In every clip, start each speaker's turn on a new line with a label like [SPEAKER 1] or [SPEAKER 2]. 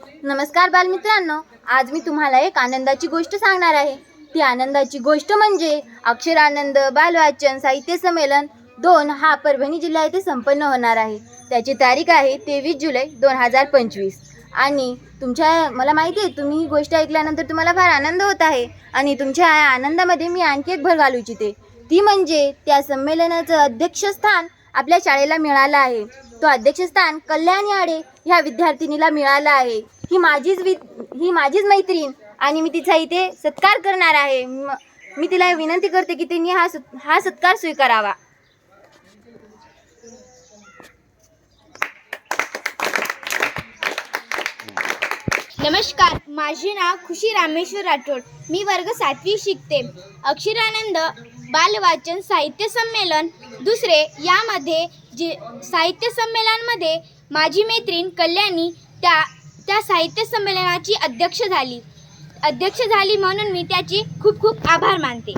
[SPEAKER 1] नमस्कार बालमित्रांनो आज मी तुम्हाला एक आनंदाची गोष्ट सांगणार आहे. ती आनंदाची गोष्ट म्हणजे अक्षरानंद बालवाचन साहित्य संमेलन दोन हा परभणी जिल्हा येथे संपन्न होणार आहे. त्याची तारीख आहे तेवीस जुलै दोन हजार पंचवीस. आणि तुमच्या मला माहिती आहे तुम्ही ही गोष्ट ऐकल्यानंतर तुम्हाला फार आनंद होत आहे. आणि तुमच्या आनंदामध्ये मी आणखी एक भर घालू इच्छिते. ती म्हणजे त्या संमेलनाचं अध्यक्षस्थान आपल्या शाळेला मिळाला आहे. तो अध्यक्षस्थान कल्याण याडे ह्या विद्यार्थिनीला मिळाला आहे. ही माझीच वि ही माझीच मैत्रीण आणि मी तिचा इथे सत्कार करणार आहे. मी तिला विनंती करते की तिने हा सत् हा सत्कार स्वीकारावा.
[SPEAKER 2] नमस्कार माझे नाव खुशी रामेश्वर राठोड. मी वर्ग सातवी शिकते. अक्षरानंद बालवाचन साहित्य संमेलन. दुसरे यामध्ये जे साहित्य संमेलनामध्ये माझी मैत्रीण कल्याणी त्या त्या साहित्य संमेलनाची अध्यक्ष झाली. अध्यक्ष झाली म्हणून मी त्याची खूप खूप आभार मानते.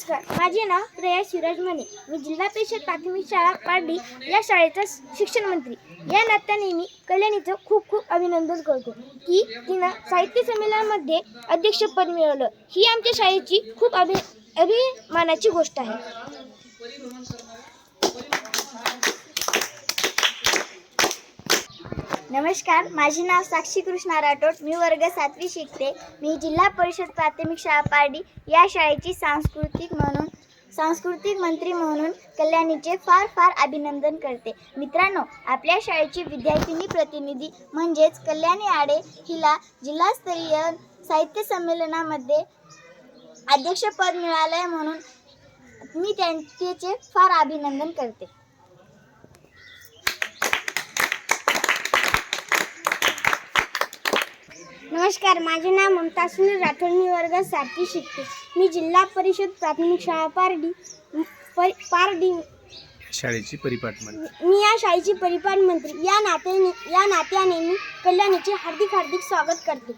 [SPEAKER 2] नमस्कार. माझे नाव रया शिराज मने. मी जिल्हा परिषद प्राथमिक शाळा पारडी या शाळेचा शिक्षण मंत्री. या नात्याने मी कल्याणीचं खूप खूप अभिनंदन करतो की तिनं साहित्य संमेलनामध्ये अध्यक्षपद मिळवलं. ही आमच्या शाळेची खूप अभि अभिमानाची गोष्ट आहे. नमस्कार माझे नाव साक्षी कृष्णा राठोड. मी वर्ग सातवी शिकते. मी जिल्हा परिषद प्राथमिक शाळा पारडी या शाळेची सांस्कृतिक म्हणून सांस्कृतिक मंत्री म्हणून कल्याणीचे फार फार अभिनंदन करते. मित्रांनो आपल्या शाळेची विद्यार्थिनी प्रतिनिधी म्हणजेच कल्याणी आडे हिला जिल्हास्तरीय साहित्य संमेलनामध्ये अध्यक्षपद मिळालं आहे म्हणून मी त्यांचे फार अभिनंदन करते. नमस्कार माझे नाव ममता सुनील राठोड. मी वर्ग सातवी शिकते. मी जिल्हा परिषद प्राथमिक शाळा पारडी पर पारडी.
[SPEAKER 3] शाळेची परिपाठ मंत्री.
[SPEAKER 2] मी या शाळेची परिपालन मंत्री. या नात्याने या नात्याने मी कल्याणीचे हार्दिक हार्दिक स्वागत करते.